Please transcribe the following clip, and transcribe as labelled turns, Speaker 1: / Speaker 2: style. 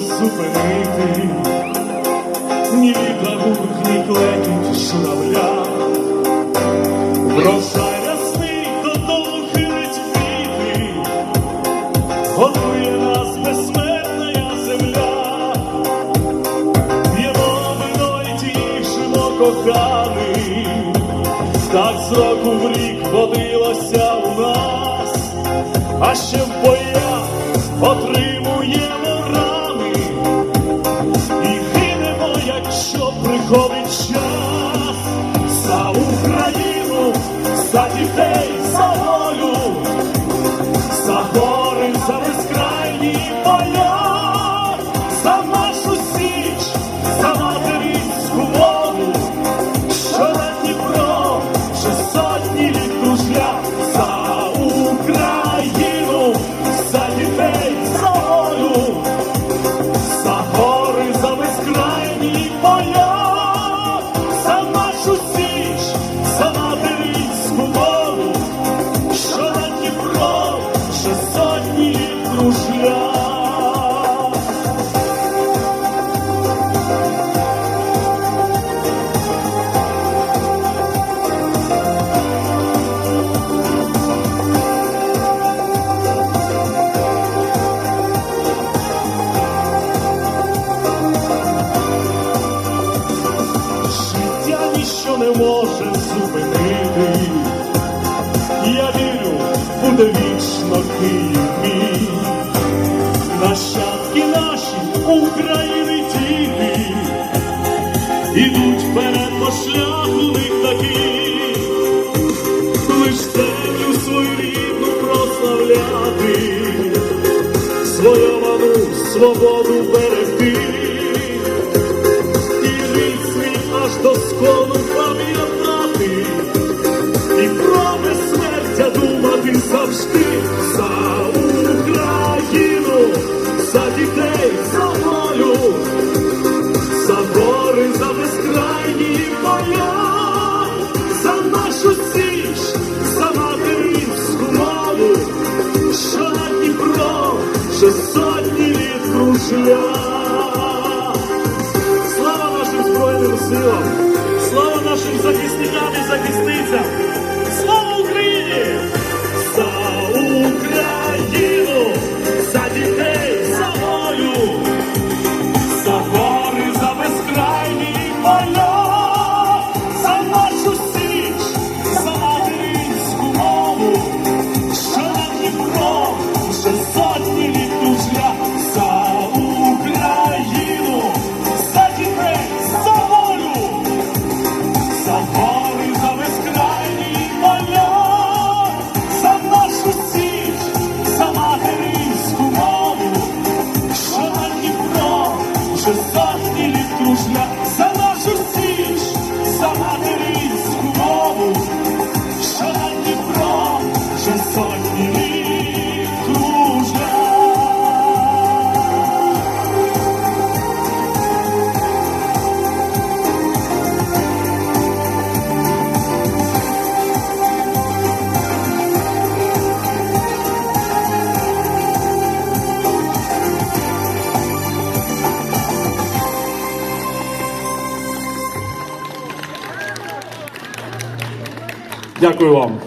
Speaker 1: зупинити ні вітра ні клекіт журавля. Врожай рясний додолу хилить віти, готує нас безсмертна земля. П'ємо вино й тішимо коханий, так з року в рік водилося у нас, а ще в боях отримуємо приходить час за Україну, за дітей, за волю, за гори, за безкрайні поля, за нашу січ, за материнську воду, що на Дніпро вже сотні літ кружля за Україну, за дітей, за волю, за гори, за безкрайні поля, ніщо не може зупинити. Буде вічно Київ мій. Нащадки наші України діти ідуть вперед по шляху них такий, лиш землю свою рідну прославляти, свою ману свободу берегти. І рід аж до скону за дітей, за волю, за гори, за безкрайні поля, за нашу січ, за материнську мову, що на Дніпро вже сотні літ кружля. Слава нашим Збройним силам! Слава нашим захисникам і захисницям! Вже сотні літ кружля, Дякую вам.